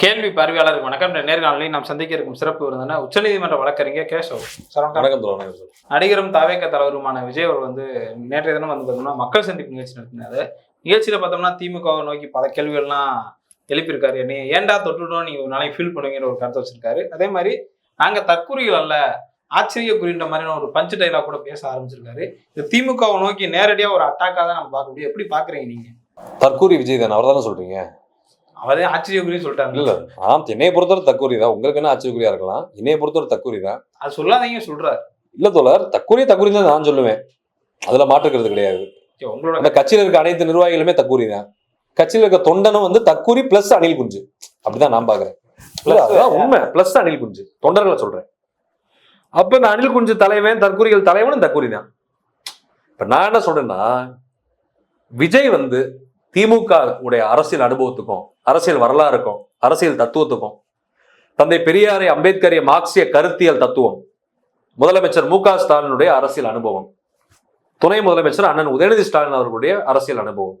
கேள்வி பார்வையாளருக்கு வணக்கம். நேர்காணலில் நாம் சந்திக்க இருக்கும் சிறப்பு விருந்தினர் உச்சநீதிமன்ற வழக்கறிஞர் கேசவ் வணக்கம். நடிகரும் தாவேக்க தலைவருமான விஜய் அவர் வந்து நேற்றைய தினம் வந்து பார்த்தோம்னா மக்கள் சந்திப்பு நிகழ்ச்சி நடத்தினாரு. நிகழ்ச்சியில பார்த்தோம்னா திமுகவை நோக்கி பல கேள்விகள்லாம் எழுப்பியிருக்காரு. நீ ஏன்டா தொட்டுட்டோம் நீங்க ஒரு நாளைக்கு ஃபீல் பண்ணுவீங்கிற ஒரு கருத்தை வச்சிருக்காரு. அதே மாதிரி நாங்க தற்குறிகள் அல்ல ஆச்சரிய குறின்ற மாதிரியான ஒரு பஞ்சு டைலாக் கூட பேச ஆரம்பிச்சிருக்காரு. இது திமுகவை நோக்கி நேரடியா ஒரு அட்டாக்கா தான் நம்ம பார்க்க முடியும். எப்படி பாக்குறீங்க நீங்க? தற்கூரி விஜய் தானே அவர் தானே சொல்றீங்க? அவரே ஆச்சரிய குறி சொல்லிட்டாங்க. இல்ல ஆம் என்னைய பொறுத்தவரை தற்கூரி தான் உங்களுக்கு என்ன ஆச்சரியக்குறியா இருக்கலாம்? என்னைய பொறுத்தவரை தற்கூரி தான் அது சொல்லாதீங்க சொல்றாரு. இல்ல தோழர் தற்கூரி தற்கூரி தான் நான் சொல்லுவேன். அதுல மாற்றுக்கிறது கிடையாது. உங்களோட கட்சியில இருக்க அனைத்து நிர்வாகிகளுமே தற்கூரி தான் கட்சியில இருக்க தொண்டனும் வந்து தற்கூரி பிளஸ் அனில் குஞ்சு. அப்படிதான் நான் பாக்குறேன். அதான் உண்மை. பிளஸ் அனில் குஞ்சு. தொண்டர்களை சொல்றேன். அப்ப இந்த அனில் குஞ்சு தலைவன் தற்கூரிகள் தலைவனும் தற்கூரி தான் இப்ப நான் என்ன சொல்றேன்னா விஜய் வந்து திமுக உடைய அரசியல் அனுபவத்துக்கும் அரசியல் வரலாறுக்கும் அரசியல் தத்துவத்துக்கும் தந்தை பெரியாரை அம்பேத்கரிய மார்க்சிய கருத்தியல் தத்துவம். முதலமைச்சர் மு க ஸ்டாலினுடைய அரசியல் அனுபவம். துணை முதலமைச்சர் அண்ணன் உதயநிதி ஸ்டாலின் அவர்களுடைய அரசியல் அனுபவம்.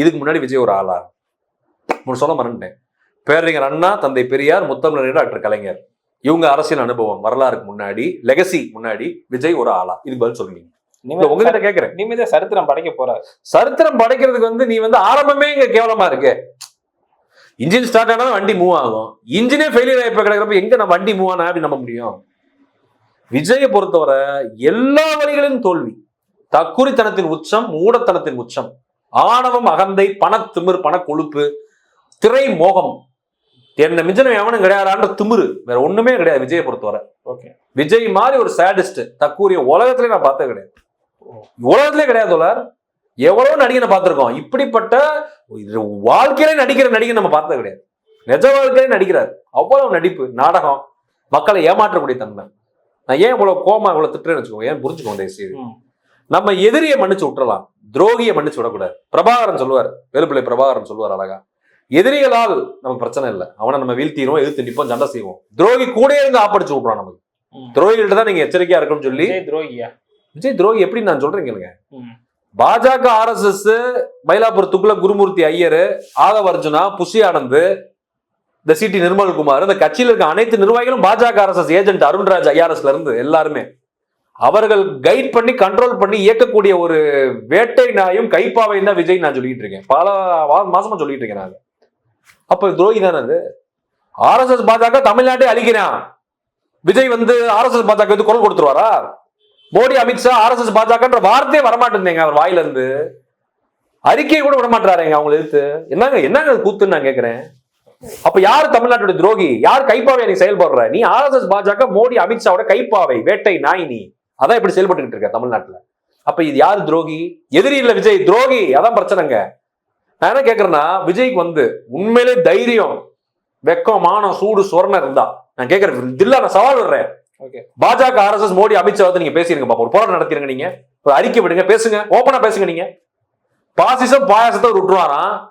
இதுக்கு முன்னாடி விஜய் ஒரு ஆளா? ஒன்று சொல்ல மறந்துட்டேன். பேரறிஞர் அண்ணா தந்தை பெரியார் முத்தமிழர் டாக்டர் கலைஞர். இவங்க அரசியல் அனுபவம் வரலாறுக்கு முன்னாடி லெகசி முன்னாடி விஜய் ஒரு ஆளா? இதுக்கு பதில் சொல்லுவீங்க இல்ல, உங்ககிட்ட கேக்குறேன். இனிமேதான் சரித்திரம் படைக்க போறாரு. சரித்திரம் படைக்கிறதுக்கு வந்து நீ வந்து ஆரம்பமே இங்க கேவலமா இருக்கு. இன்ஜின் ஸ்டார்ட் ஆனா வண்டி மூவ் ஆகும். இன்ஜினே ஃபெயிலியர் ஆகி கிடக்கிறப்ப எங்க நம்ம வண்டி மூவ் ஆனா அப்படி நம்ப முடியும்? விஜயை பொறுத்தவரை எல்லா வழிகளிலும் தோல்வி. தக்குரித்தனத்தின் உச்சம் மூடத்தனத்தின் உச்சம். ஆணவம் அகந்தை பணத்திமிர் பண கொழுப்பு திரை மோகம். என்ன மிஞ்சனம் எவனும் கிடையாதான்ற திமிரு. வேற ஒண்ணுமே கிடையாது விஜயை பொறுத்தவரை. ஓகே விஜய் மாதிரி ஒரு சேடிஸ்ட் தக்கூரிய உலகத்திலே நான் பார்த்தது கிடையாது. உலகத்திலே கிடையாது எவ்வளவு நடிகனை பார்த்திருக்கோம். இப்படிப்பட்ட வாழ்க்கையிலே நடிக்கிற நடிகை நம்ம பார்த்தது கிடையாது. நிஜ வாழ்க்கையிலே நடிக்கிறார். அவ்வளவு நடிப்பு நாடகம் மக்களை ஏமாற்றக்கூடிய தன்மை. நான் ஏன் இவ்வளவு கோமா இவ்வளவு திட்டுறேன்னு வச்சுக்கோங்க. ஏன் புரிஞ்சுக்கோங்க தயவு செய்து. ம். நம்ம எதிரியை மன்னிச்சு விட்டுறலாம். துரோகியை மன்னிச்சு விடக்கூடாது. பிரபாகரன் சொல்லுவார் வேலுப்பிள்ளை பிரபாகரன் சொல்லுவார் அழகா. எதிரிகளால் நமக்கு பிரச்சனை இல்லை. அவனை நம்ம வீழ்த்திடுவோம் எதிர்த்து நிப்போம் சண்டை செய்வோம். துரோகி கூட இருந்து ஆப்படிச்சு விட்றான் நமக்கு. துரோகிகள்ட்ட தான் நீங்க எச்சரிக்கையா இருக்கணும்னு சொல்லி துரோகியா? விஜய் துரோகி எப்படி நான் சொல்றேன் கேளுங்க. பாஜக ஆர்எஸ்எஸ் மயிலாப்பூர் துக்குல குருமூர்த்தி ஐயர் ஆதவ அர்ஜுனா புஷி ஆனந்த் இந்த சிடி நிர்மல்குமார் இந்த கட்சியில் இருக்க அனைத்து நிர்வாகிகளும் பாஜக ஆர்எஸ்எஸ் ஏஜென்ட் அருண்ராஜ் ஐஆர்எஸ்ல இருந்து எல்லாருமே. அவர்கள் கைட் பண்ணி கண்ட்ரோல் பண்ணி இயக்கக்கூடிய ஒரு வேட்டை நாயும் கைப்பாவையும் தான் விஜய் நான் சொல்லிட்டு இருக்கேன். பல வா- மாசமா சொல்லிட்டு இருக்கேன் நான். அப்ப துரோகி தானே அது? ஆர்எஸ்எஸ் பாஜக தமிழ்நாட்டை அழிக்கிறான். விஜய் வந்து ஆர்எஸ்எஸ் பாஜக வந்து குரல் கொடுத்துருவாரா? மோடி அமித்ஷா ஆர்எஸ்எஸ் பாஜகன்ற வார்த்தையே வரமாட்டேங்க அவர் வாயிலிருந்து அறிக்கை கூட விட அவங்களை எதிர்த்து. என்னங்க என்னங்க கூத்துன்னு நான் கேட்கிறேன் அப்ப யார் தமிழ்நாட்டுடைய துரோகி? யார் கைப்பாவை நீ செயல்படுற? நீ ஆர்எஸ்எஸ் பாஜக மோடி அமித்ஷாவோட கைப்பாவை வேட்டை நாய் நீ அதான் இப்படி செயல்பட்டுக்கிட்டு இருக்க தமிழ்நாட்டுல. அப்ப இது யார் துரோகி? எதிரி இல்ல விஜய் துரோகி. அதான் பிரச்சனைங்க. நான் என்ன கேக்குறேன்னா விஜய்க்கு வந்து உண்மையிலே தைரியம் வெக்கம் மானம் சூடு சொரணம் இருந்தா. நான் கேக்குறேன் தில்லா நான் சவால் விடுறேன். பாஜக ஆர்எஸ்எஸ் மோடி அமித்ஷா வந்து நீங்க பேசிருங்க பாப்போம். ஒரு போராட்டம் நடத்திருங்க நீங்க. ஒரு அறிக்கை விடுங்க பேசுங்க. ஓப்பனா பேசுங்க நீங்க. பாசிசம் பாயாசத்தை அவர் விட்டுருவாராம்.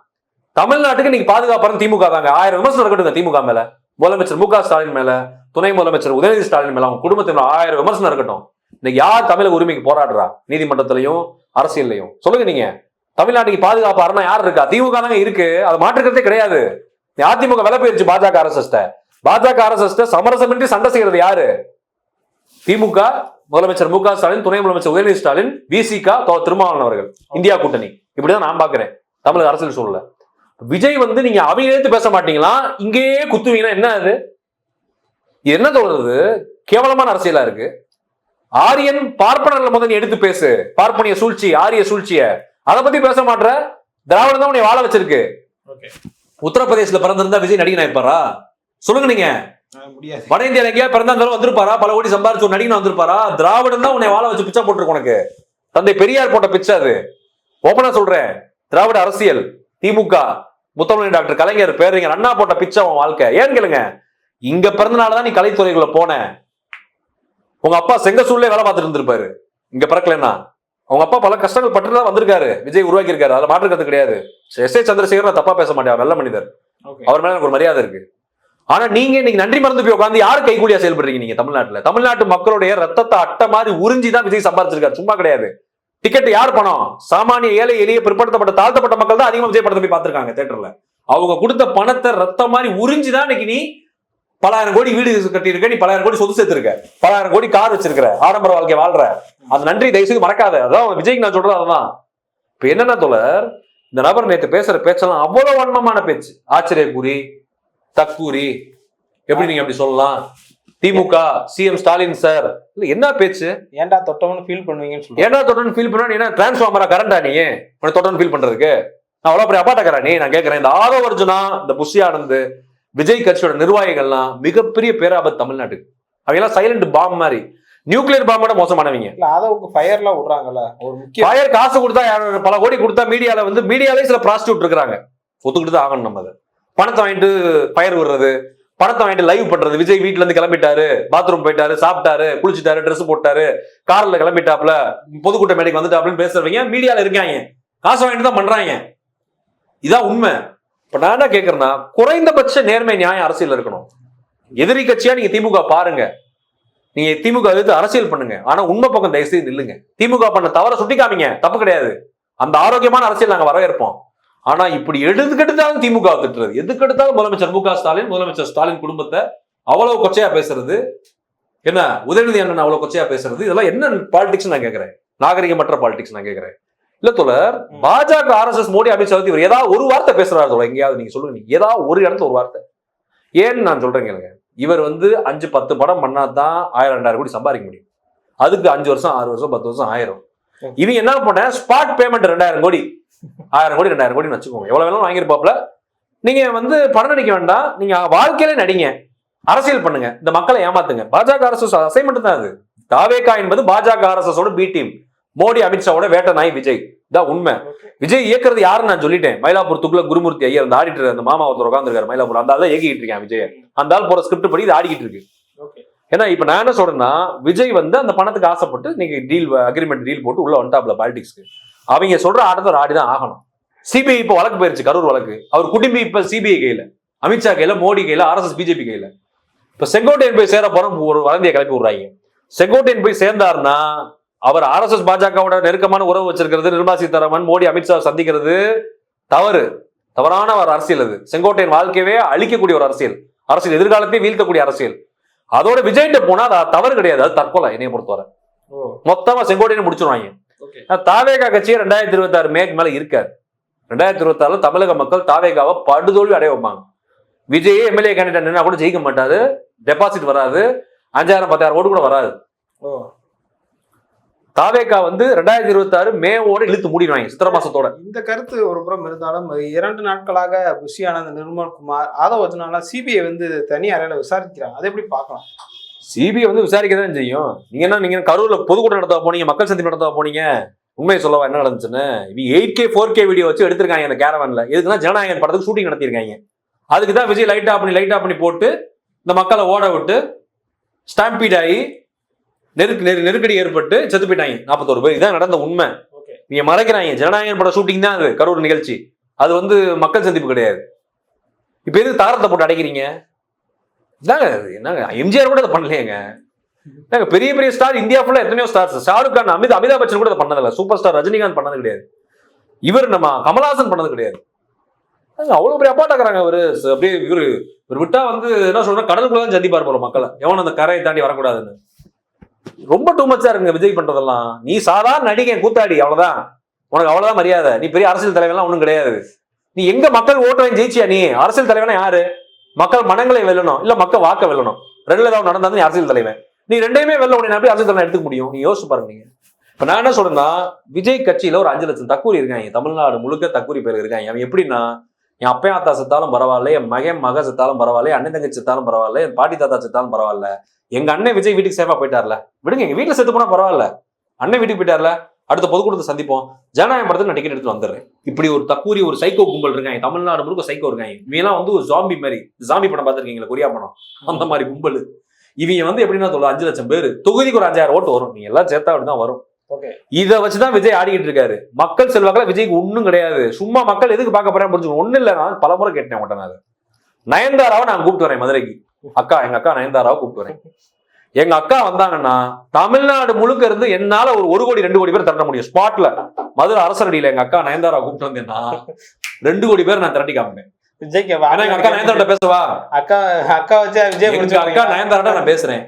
தமிழ்நாட்டுக்கு நீங்க பாதுகாப்பாரு திமுக தாங்க. ஆயிரம் விமர்சனம் இருக்கட்டும் திமுக மேல. முதலமைச்சர் மு க ஸ்டாலின் மேல துணை முதலமைச்சர் உதயநிதி ஸ்டாலின் மேல அவங்க குடும்பத்தின் ஆயிரம் விமர்சனம் இருக்கட்டும் இன்னைக்கு யார் தமிழக உரிமைக்கு போராடுறா? நீதிமன்றத்திலையும் அரசியல்லையும். சொல்லுங்க நீங்க. தமிழ்நாட்டுக்கு பாதுகாப்பு அரணா யார் இருக்கா? திமுக தாங்க இருக்கு. அது மாற்றுக்கிறதே கிடையாது. அதிமுக விலை போயிருச்சு பாஜக அரசு பாஜக அரசு சமரசமின்றி சண்டை செய்யறது யாரு? திமுக முதலமைச்சர் மு க ஸ்டாலின் துணை முதலமைச்சர் உதயநிதி ஸ்டாலின் விசிக திருமாவளவன் அவர்கள். இந்தியா கூட்டணி. இப்படிதான் நான் பாக்குறேன் தமிழக அரசியல் சூழல விஜய் வந்து நீங்க அவங்க எடுத்து பேச மாட்டீங்களா? இங்கேயே குத்துவீங்கன்னா என்ன அது? என்ன தோணுது கேவலமான அரசியலா இருக்கு. ஆரியன் பார்ப்பனர்ல முதல் நீ எடுத்து பேசு. பார்ப்பனிய சூழ்ச்சி ஆரிய சூழ்ச்சிய. அதை பத்தி பேச மாட்ற? திராவிடம் தான் உன்னை வாழ வச்சிருக்கு. உத்தரப்பிரதேசல பிறந்திருந்தா விஜய் நடிகன் ஆயிருப்பாரா சொல்லுங்க நீங்க. வட இந்தியால எங்கேயா பிறந்தா இருந்தாலும் வந்திருப்பாரா? பல கோடி சம்பாரிச்சு ஒரு நடிகன் வந்திருப்பாரா? திராவிடம் தான் உன்னை வாழ வச்சு பிச்சை போட்டிருக்கு உனக்கு. தந்தை பெரியார் போட்ட பிச்சை அது. ஓப்பனா சொல்றேன். திராவிட அரசியல் திமுக முத்தமிழ் டாக்டர் கலைஞர் பேரறிஞர் அண்ணா போட்ட பிச்சை உன் வாழ்க்கை. ஏன்னு கேளுங்க. இங்க பிறந்தனாலதான் நீ கலைத்துறைக்குள்ள போன. உங்க அப்பா செங்கசூர்லயே வேலை பார்த்துட்டு இருந்திருப்பாரு. இங்க பிறக்கலன்னா. அவங்க அப்பா பல கஷ்டங்கள் பட்டு தான் வந்திருக்காரு. விஜய் உருவாக்கி இருக்காரு அதுல மாற்று கருத்து கிடையாது. எஸ் ஏ சந்திரசேகர் நான் தப்பா பேச மாட்டேன். அவர் நல்ல மனிதர். அவர் மேல எனக்கு ஒரு மரியாதை இருக்கு. ஆனா நீங்க இன்னைக்கு நன்றி மறந்து போய் உட்காந்து யார் கைகூலியா செயல்படுறீங்க நீங்க தமிழ்நாட்டுல? தமிழ்நாட்டு மக்களுடைய ரத்தத்தை அட்டை மாதிரி உறிஞ்சி தான் விஜய் சம்பாதிச்சிருக்காரு சும்மா கிடையாது. டிக்கெட் யார் பணம்? சாமானிய ஏழை எளிய பிற்படுத்தப்பட்ட தாழ்த்தப்பட்ட மக்கள் தான் அதிகமா விஜய் படத்தை போய் பார்த்திருக்காங்க தேட்டர்ல அவங்க கொடுத்த பணத்தை ரத்த மாதிரி உறிஞ்சுதான் இன்னைக்கு நீ பலாயிரம் கோடி வீடு கட்டியிருக்க நீ பலாயிரம் கோடி சொத்து சேர்த்திருக்க. பலாயிரம் கோடி கார் வச்சிருக்கிற ஆடம்பர வாழ்க்கை வாழ்ற. அந்த நன்றி தயவு செய்து மறக்காத. அதான் விஜய்க்கு நான் சொல்றது அதுதான். இப்ப என்னன்னா தோழர் இந்த நபர் நேற்று பேசுற பேச்செல்லாம் அவ்வளவு வன்மமான பேச்சு. ஆச்சரியக்கூறி தக்கூரி எப்படி நீங்க அப்படி சொல்லலாம்? திமுக சிஎம் ஸ்டாலின் சார் இல்ல என்ன பேச்சு? ஏன்டா தொட்டவனு ஃபீல் பண்ணுவீங்கன்னு சொல்லுவாங்க ஏன்டா தொட்டன்னு ஃபீல் பண்ணா நீ என்ன டிரான்ஸ்ஃபார்மரா கரண்டா நீ? உனக்கு தொட்டன்னு ஃபீல் பண்றதுக்கு? நான் அவ்வளவு பெரிய அப்பாட்டக்காரா நீ? நான் கேட்கறேன் இந்த ஆதவ அர்ஜுனா இந்த புஷி ஆனந்த் விஜய் கட்சியோட நிர்வாகிகள்லாம் மிகப்பெரிய பேராபத்து தமிழ்நாட்டுக்கு. அவங்க சைலண்ட் பாம் மாதிரி. நியூக்ளியர் பாம்போட மோசமானவங்க. இல்ல அதவுக்கு ஃபயர்லாம் விடுறாங்கல்ல. ஒரு முக்கிய ஃபயர் காசு கொடுத்தா யாரு- பல கோடி கொடுத்தா மீடியால வந்து மீடியாலே சில ப்ராஸ்டியூட் இருக்கிறாங்க. ஒத்துக்கிட்டு தான் ஆகணும் நம்ம அதை. பணத்தை வாங்கிட்டு பயிர் விடுறது பணத்தை வாங்கிட்டு லைவ் பண்றது. விஜய் வீட்டுல இருந்து கிளம்பிட்டாரு. பாத்ரூம் போயிட்டாரு சாப்பிட்டாரு குளிச்சுட்டாரு ட்ரெஸ் போட்டாரு. கார்ல கிளம்பிட்டாப்ல பொதுக்கூட்ட மேடைக்கு வந்துட்டாப்லன்னு பேசுறவங்க மீடியால இருக்காங்க. காசு வாங்கிட்டு தான் பண்றாங்க. இதான் உண்மை. இப்ப நான் என்ன கேக்குறேன்னா குறைந்தபட்ச நேர்மை நியாயம் அரசியல் இருக்கணும். எதிரி கட்சியா நீங்க திமுக பாருங்க. நீங்க திமுக எதிர்த்து அரசியல் பண்ணுங்க. ஆனா உண்மை பக்கம் தயவு செய்து நில்லுங்க. திமுக பண்ண தவற சுட்டி காமிங்க தப்பு கிடையாது. அந்த ஆரோக்கியமான அரசியல் நாங்க வரவேற்போம். ஆனா இப்படி எடுத்துக்கெடுத்தாலும் திமுக திட்டுறது. எதுக்கெடுத்தாலும் முதலமைச்சர் மு க ஸ்டாலின் முதலமைச்சர் ஸ்டாலின் குடும்பத்தை அவ்வளவு கொச்சையா பேசுறது. என்ன? உதயநிதி அண்ணன் அவ்வளவு கொச்சையா பேசுறது. இதெல்லாம் என்ன பாலிடிக்ஸ் நான் கேக்குறேன். நாகரிகமற்ற பாலிடிக்ஸ் நான் கேக்குறேன். இல்ல தோழர் பாஜக ஆர்எஸ்எஸ் மோடி அமித்ஷா பத்தி இவர் ஏதாவது ஒரு வார்த்தை பேசுறாரு தோழர். எங்கேயாவது நீங்க சொல்லுங்க. ஏதாவது ஒரு இடத்துல ஒரு வார்த்தை. ஏன்னு நான் சொல்றேன் கேளுங்க. இவர் வந்து அஞ்சு பத்து படம் பண்ணாதான் ஆயிரம் ரெண்டாயிரம் கோடி சம்பாதிக்க முடியும். அதுக்கு அஞ்சு வருஷம் ஆறு வருஷம் பத்து வருஷம் ஆயிரம். இவங்க என்ன பண்ண? ஸ்பாட் பேமெண்ட் ரெண்டாயிரம் கோடி. ஆயிரம் கோடி ரெண்டாயிரம் கோடின்னு வச்சுக்கோங்க. எவ்வளவு வேணாலும் வாங்கியிருப்பாப்ல நீங்க வந்து படம் நடிக்க வேண்டாம். நீங்க வாழ்க்கையில நடிங்க. அரசியல் பண்ணுங்க. இந்த மக்களை ஏமாத்துங்க. பாஜக அரசு அசைன்மெண்ட் தான் அது. தாவேகா என்பது பாஜக அரசோட பி டீம் மோடி அமித்ஷாவோட வேட்ட நாய் விஜய். இதான் உண்மை. விஜய் இயக்குறது யாருன்னு நான் சொல்லிட்டேன். மயிலாப்பூர் துக்குல குருமூர்த்தி ஐயர் அந்த ஆடிட்டர் அந்த மாமா ஒருத்தர் உட்காந்துருக்காரு மயிலாப்பூர் அந்த தான் இயக்கிட்டு இருக்கேன் விஜய். அந்த ஆள் போற ஸ்கிரிப்ட் படி இது ஆடிக்கிட்டு இருக்கு. ஏன்னா இப்ப நான் என்ன சொல்றேன்னா விஜய் வந்து அந்த பணத்துக்கு ஆசைப்பட்டு நீங்க டீல் அக்ரிமெண்ட் டீல் போட்டு உள்ள வந்துட்டாப்ல பாலிடிக்ஸ்க்கு அவங்க சொல்ற ஆட்டத்தை ஆடி தான் ஆகணும். சிபிஐ இப்ப வழக்கு போயிருச்சு கரூர் வழக்கு. அவர் குடும்பி இப்ப சிபிஐ கையில அமித்ஷா கையில மோடி கையில ஆர்எஸ்எஸ் பிஜேபி கையில. இப்ப செங்கோட்டையன் போய் சேர போறோம் ஒரு வதந்தியை கிளப்பி விடுறாங்க. செங்கோட்டையன் போய் சேர்ந்தாருன்னா அவர் ஆர்எஸ்எஸ் பாஜகவோட நெருக்கமான உறவு வச்சிருக்கிறது நிர்மலா சீதாராமன் மோடி அமித்ஷா சந்திக்கிறது தவறு. தவறான ஒரு அரசியல் அது. செங்கோட்டையன் வாழ்க்கையவே அழிக்கக்கூடிய ஒரு அரசியல். அரசியல் எதிர்காலத்தையே வீழ்த்தக்கூடிய அரசியல். அதோட விஜய்கிட்ட போனா அது தவறு கிடையாது அது தற்கொலை என்னைய பொறுத்தவரை. மொத்தமா செங்கோட்டையன் முடிச்சிருவாங்க. தாவேகா கட்சியே ரெண்டாயிரத்தி இருபத்தி ஆறு மேற்கு மேல இருக்காது ரெண்டாயிரத்தி இருபத்தி ஆறுல தமிழக மக்கள் தாவேகாவை படுதோல்வி அடைய வைப்பாங்க. விஜயே எம்எல்ஏ கேண்டிடேட் நின்னா கூட ஜெயிக்க மாட்டாரு. டெபாசிட் வராது. அஞ்சாயிரம் பத்தாயிரம் ஓட்டு கூட வராது. தாவேகா வந்து ரெண்டாயிரத்தி இருபத்தி ஆறு மேவோட இழுத்து மூடிடுவாங்க சித்திர மாசத்தோட. இந்த கருத்து ஒரு புறம் இருந்தாலும் இரண்டு நாட்களாக புஷி ஆனந்த் நிர்மல்குமார் ஆதவ அர்ஜுனால சிபிஐ வந்து தனி அறையில விசாரிக்கிறாங்க. அதை எப்படி பார்க்கலாம்? சிபிஐ வந்து விசாரிக்க தான் செய்யும். நீங்க என்ன நீங்க கரூர்ல பொதுக்கூட்டம் நடத்த போனீங்க? மக்கள் சந்திப்பு நடத்த போனீங்க? உண்மையை சொல்லவா என்ன நடந்துச்சுன்னு? இவங்க eight K four K video வச்சு எடுத்திருக்காங்க அந்த கேரவன்ல எதுக்குன்னா ஜனநாயகன் படத்துக்கு ஷூட்டிங் நடத்திருக்காங்க. அதுக்கு தான் விஜய் லைட் ஆஃப் பண்ணி லைட் ஆஃப் பண்ணி போட்டு இந்த மக்களை ஓட விட்டு ஸ்டாம்பீட் ஆகி நெருக்கு நெரு நெருக்கடி ஏற்பட்டு செத்து போயிட்டாங்க. நாற்பத்தோரு பேர். இதான் நடந்த உண்மை. நீங்க மறைக்கிறாங்க. ஜனநாயகன் பட ஷூட்டிங் தான் அது. கரூர் நிகழ்ச்சி. அது வந்து மக்கள் சந்திப்பு கிடையாது. இப்ப எதுக்கு தாரத்தை போட்டு அடைக்கிறீங்க? இதாங்க இது என்னங்க எம்ஜிஆர் கூட அதை பண்ணலையேங்க. நாங்க பெரிய பெரிய ஸ்டார் இந்தியா ஃபுல்லா எத்தனையோ ஸ்டார்ஸ் ஷாருக் கான் அமித் அமிதாப் பச்சன் கூட அதை பண்ணதில்ல. சூப்பர் ஸ்டார் ரஜினிகாந்த் பண்ணது கிடையாது. இவர் நம்ம கமல்ஹாசன் பண்ணது கிடையாது. நாங்க அவ்வளவு பெரிய அப்பாட்டாக்குறாங்க அவரு அப்படியே இவரு இவர் விட்டா வந்து என்ன சொல்றேன் கடலுக்குள்ள தான் சந்திப்பார் போற மக்களை. எவனும் அந்த கரையை தாண்டி வரக்கூடாதுன்னு. ரொம்ப டூ மச்சா இருக்குங்க விஜய் பண்றதெல்லாம். நீ சாதாரண நடிகை கூத்தாடி அவ்வளவுதான். உனக்கு அவ்வளவுதான் மரியாதை. நீ பெரிய அரசியல் தலைவர்லாம் ஒண்ணும் கிடையாது. நீ எங்க மக்கள் ஓட்டு வாங்கி ஜெயிச்சியா நீ? அரசியல் தலைவனா யாரு? மக்கள் மனங்களை வெல்லணும். இல்ல மக்கள் வாக்க வெல்லணும். ரெண்டுல ஏதாவது நடந்தா நீ அரசியல் தலைவன். நீ ரெண்டையுமே வெல்ல உடனே எப்படி அரசியல் தலைவன் எடுத்துக்க முடியும். நீ யோசிச்சு பாருங்க நீங்க. இப்ப நான் என்ன சொல்றேன்னா விஜய் கட்சியில ஒரு அஞ்சு லட்சம் தக்கூரி இருக்காங்க. தமிழ்நாடு முழுக்க தக்கூரி பேர் இருக்காங்க. அவன் எப்படின்னா என் அப்பையன் அத்தா செத்தாலும் பரவாயில்ல என் மகன் மக செத்தாலும் பரவாயில்ல அண்ணன் தங்கச்சி செத்தாலும் பரவாயில்ல என் பாட்டி தாத்தா செத்தாலும் பரவாயில்ல. எங்க அண்ணன் விஜய் வீட்டுக்கு சேஃபா போயிட்டார்ல. விடுங்க எங்க வீட்டுல செத்து போனா பரவாயில்ல. அண்ணன் வீட்டுக்கு போயிட்டார்ல. அடுத்த பொதுக்கூட்டத்தை சந்திப்போம். ஜனநாயகம் படத்துக்கு நான் டிக்கெட் எடுத்து வந்துடுறேன். இப்படி ஒரு தக்கூரி ஒரு சைக்கோ கும்பல் இருக்காங்க. தமிழ்நாடு முழுக்க சைக்கோ இருக்காங்க. இவங்கெல்லாம் வந்து ஒரு ஜாம்பி மாதிரி. ஜாம்பி படம் பார்த்துருக்கீங்களா? கொரியா படம். அந்த மாதிரி கும்பல். இவங்க வந்து எப்படின்னா சொல்ல அஞ்சு லட்சம் பேர். தொகுதிக்கு ஒரு அஞ்சாயிரம் ஓட்டு வரும். நீங்க எல்லாம் சேர்த்தா அப்படிதான் வரும். இதை வச்சுதான் விஜய் ஆடிக்கிட்டு இருக்காரு. மக்கள் செல்வாக்கில் விஜய்க்கு ஒண்ணும் கிடையாது. சும்மா மக்கள் எதுக்கு பார்க்க போறேன் புரிஞ்சுக்கணும். ஒண்ணு இல்ல. நான் பல முறை கேட்டேன் உடனே நயன்தாராவை நான் கூப்பிட்டு வரேன் மதுரைக்கு. அக்கா எங்க அக்கா நயன்தாராவை கூப்பிட்டு வரேன். எங்க அக்கா வந்தாங்கன்னா தமிழ்நாடு முழுக்க இருந்து என்னால ஒரு ஒரு கோடி ரெண்டு கோடி பேர் திரட்ட முடியும். ஸ்பாட்ல மதுரை அரசரடியில எங்க அக்கா நயன்தாரா கூப்பிட்டு வந்தேன்னா ரெண்டு கோடி பேர் நான் திரட்டி காமிப்பேன். விஜய்க்கு அக்கா நயன்தாரா பேசவா? அக்கா அக்கா வச்சு விஜய் அக்கா நயன்தாரா நான் பேசுறேன்.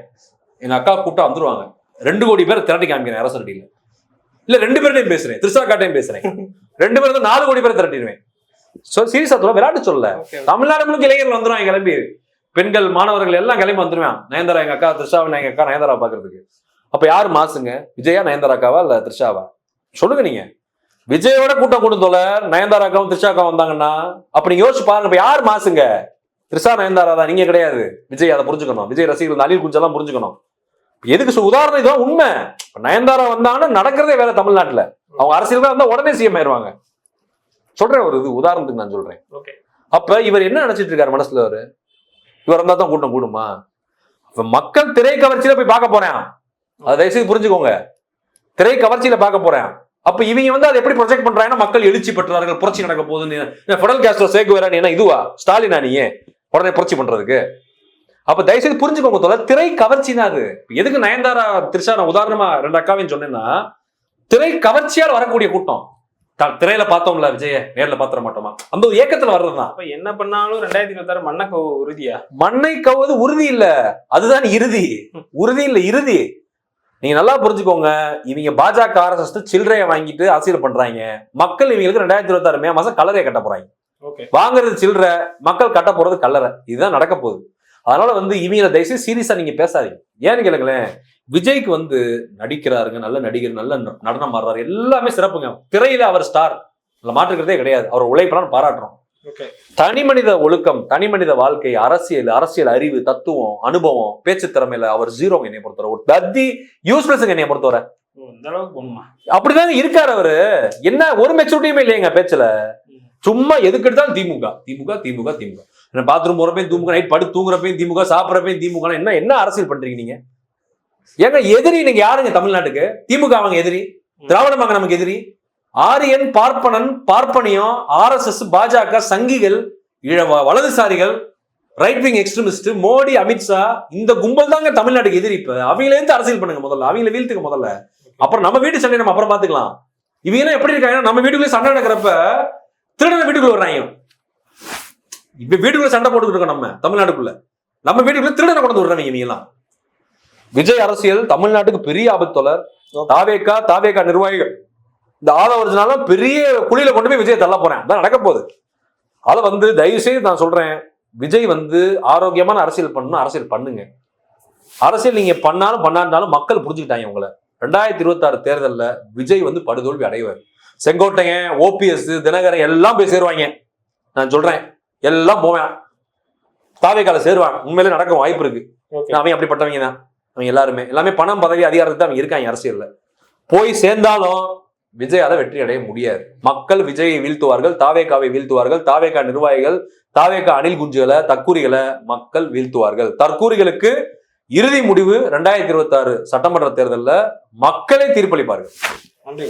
எங்க அக்கா கூப்பிட்டா வந்துருவாங்க. ரெண்டு கோடி பேர் திரட்டி காமிக்கிறேன் அரசடியில இல்ல ரெண்டு பேர்டையும் பேசுறேன். திருசா காட்டையும் பேசுறேன். ரெண்டு பேரும் நாலு கோடி பேர் திரட்டிடுவேன். சோ சீரியஸா சொல்ல விளையாட்டு சொல்ல. தமிழ்நாடு முழுக்க இளைஞர்கள் வந்துருவாங்க கிளம்பி. பெண்கள் மாணவர்கள் எல்லாம் கிளம்பி வந்துருவான். நயன்தாரா எங்க அக்கா த்ரிஷாவை எங்க அக்கா நயன்தாரா பாக்குறதுக்கு. அப்ப யாரு மாசுங்க? விஜயா நயன்தாரா அக்காவா இல்ல த்ரிஷாவா? சொல்லுங்க நீங்க. விஜயோட கூட்டம் கூட்டம் தொலை நயன்தாரா அக்காவும் த்ரிஷா அக்காவும் வந்தாங்கன்னா அப்ப நீங்க யோசிச்சு பாருங்க இப்ப யார் மாசுங்க? த்ரிஷா நயன்தாரா தான். நீங்க கிடையாது. விஜய் அதை புரிஞ்சுக்கணும். விஜய் ரசிகர்கள் அனில் குஞ்செல்லாம் புரிஞ்சுக்கணும். எதுக்கு உதாரணம் இதுதான் உண்மை. இப்ப நயன்தாரா வந்தாங்கன்னா நடக்கிறதே வேற தமிழ்நாட்டுல. அவங்க அரசியல் வந்தா உடனே சிஎம் ஆயிருவாங்க. சொல்றேன் ஒரு இது உதாரணத்துக்கு நான் சொல்றேன். ஓகே. அப்ப இவர் என்ன நினைச்சிட்டு இருக்காரு மனசுல அவரு? இவர் இருந்தால் தான் கூட்டம் கூடுமா? இப்போ மக்கள் திரை கவர்ச்சியில் போய் பார்க்க போறேன். அதை தயவுசெய்து புரிஞ்சுக்கோங்க. திரை கவர்ச்சியில் பார்க்க போறேன். அப்ப இவங்க வந்து அதை எப்படி ப்ரொஜெக்ட் பண்றாங்கன்னா மக்கள் எழுச்சி பெற்றார்கள் புரட்சி நடக்க போகுதுன்னு. ஃபெடல் கேஸ்ட்ரோ சேக்கு வேற என்ன இதுவா? ஸ்டாலினா நீ உடனே புரட்சி பண்றதுக்கு. அப்ப தயவுசெய்து புரிஞ்சுக்கோங்க தோல திரை கவர்ச்சி தான் அது எதுக்கு நயன்தாரா திரிஷா நான் உதாரணமா ரெண்டு அக்காவையும் சொன்னேன்னா திரை கவர்ச்சியால் வரக்கூடிய கூட்டம். திரையில பார்த்தோம்ல விஜய நேர்ல பாத்திர மாட்டோமா? அந்த ஒரு ஏக்கத்துல வர்றதுதான். அப்ப என்ன பண்ணாலும் ரெண்டாயிரத்தி இருபத்தாறு மண்ணக்க உறுதியா? மண்ணை கவ்வது உறுதி இல்ல. அதுதான் இறுதி. உறுதி இல்ல இறுதி. நீங்க நல்லா புரிஞ்சுக்கோங்க. இவங்க பாஜக ஆர்எஸ்எஸ் சில்லறையை வாங்கிட்டு அரசியல் பண்றாங்க. மக்கள் இவங்களுக்கு ரெண்டாயிரத்தி இருபத்தாறு மே மாசம் கலரையை கட்ட போறாங்க. வாங்குறது சில்லறை மக்கள் கட்ட போறது கல்லறை இதுதான் நடக்க போகுது. அதனால வந்து இவங்கள தயவுசெய்து சீரியஸா நீங்க பேசாதீங்க. ஏன்னு கேளுங்களேன். விஜய்க்கு வந்து நடிக்கிறாருங்க நல்ல நடிகர் நல்ல நடனம் ஆடுறாரு. எல்லாமே சிறப்புங்க. திரையில அவர் ஸ்டார் மாற்றுக்கிறதே கிடையாது. அவர் உழைப்பெல்லாம் பாராட்டுறோம். தனி மனித ஒழுக்கம் தனி மனித வாழ்க்கை அரசியல் அரசியல் அறிவு தத்துவம் அனுபவம் பேச்சு திறமையில அவர் ஜீரோ என்னை பொறுத்தவரை. ஒரு தத்தி யூஸ்லெஸ் என்னை பொறுத்தவரை. அப்படிதாங்க இருக்காரு அவரு. என்ன ஒரு மெச்சூரிட்டியுமே இல்லையங்க பேச்சுல. சும்மா எதுக்கு எடுத்தாலும் திமுக திமுக திமுக திமுக. பாத்ரூம் போறப்பையும் திமுக நைட் படுத்து தூங்குறப்பையும் திமுக சாப்பிட்றப்பையும் திமுக என்ன என்ன அரசியல் பண்றீங்க நீங்க? ஏங்க எதிரி நீங்க யாருங்க தமிழ்நாட்டுக்கு? திமுக அவங்க எதிரி? திராவிட நமக்கு எதிரி? ஆரியன் பார்ப்பனன் பார்ப்பனியம் ஆர்எஸ்எஸ் பாஜக சங்கிகள் இழ- வ- வலதுசாரிகள் right wing extremist Modi Amit Shah இந்த கும்பல் தாங்க தமிழ்நாட்டுக்கு எதிரி இப்ப. அவங்கள இருந்து அரசியல் பண்ணுங்க முதல்ல. அவங்கள வீழ்த்துங்க முதல்ல. அப்புறம் நம்ம வீட்டு சண்டை நம்ம அப்புறம் பாத்துக்கலாம் இவங்க எல்லாம் எப்படி இருக்காங்க நம்ம வீட்டுக்குள்ளே சண்டை நடக்கிறப்ப திருடனை வீட்டுக்குள்ள வர்றாங்க இப்ப வீட்டுக்குள்ள சண்டை போட்டுக்கிட்டு இருக்கோம் நம்ம தமிழ்நாட்டுக்குள்ள. நம்ம வீட்டுக்குள்ள திருடனை கொண்டு விடுறவங்க இவங்க எல்லாம். விஜய் அரசியல் தமிழ்நாட்டுக்கு பெரிய ஆபத்தொலர். தாவேக்கா தாவேக்கா நிர்வாகிகள். இந்த ஆதவர்ஜனால பெரிய குழியில கொண்டு போய் விஜய் தள்ள போறேன். அதான் நடக்க போகுது. அதை வந்து தயவு செய்து நான் சொல்றேன் விஜய் வந்து ஆரோக்கியமான அரசியல் பண்ணணும் அரசியல் பண்ணுங்க. அரசியல் நீங்க பண்ணாலும் பண்ணாட்டாலும் மக்கள் புரிஞ்சுக்கிட்டாங்க உங்களை ரெண்டாயிரத்தி இருபத்தாறு தேர்தல்ல விஜய் வந்து படுதோல்வி அடைவார். செங்கோட்டையன் ஓபிஎஸ் தினகரன் எல்லாம் போய் சேருவாங்க. நான் சொல்றேன் எல்லாம் போவேன். தாவேக்கால சேருவாங்க உண்மையிலே நடக்க வாய்ப்பு இருக்கு. அவன் அப்படிப்பட்டவங்க தான். அவங்க எல்லாருமே. எல்லாமே பணம் பதவி அதிகாரத்துக்கு தான் அவங்க இருக்காங்க அரசியல்ல. போய் சேர்ந்தாலும் விஜய் அதை வெற்றி அடைய முடியாது. மக்கள் விஜயை வீழ்த்துவார்கள் தாவேக்காவை வீழ்த்துவார்கள் தாவேக்கா நிர்வாகிகள் தாவேக்கா அணில் குஞ்சுகளை தற்கூரிகளை மக்கள் வீழ்த்துவார்கள். தற்கூரிகளுக்கு இறுதி முடிவு ரெண்டாயிரத்தி இருபத்தி ஆறு சட்டமன்ற தேர்தலில் மக்களே தீர்ப்பளிப்பார்கள். நன்றி.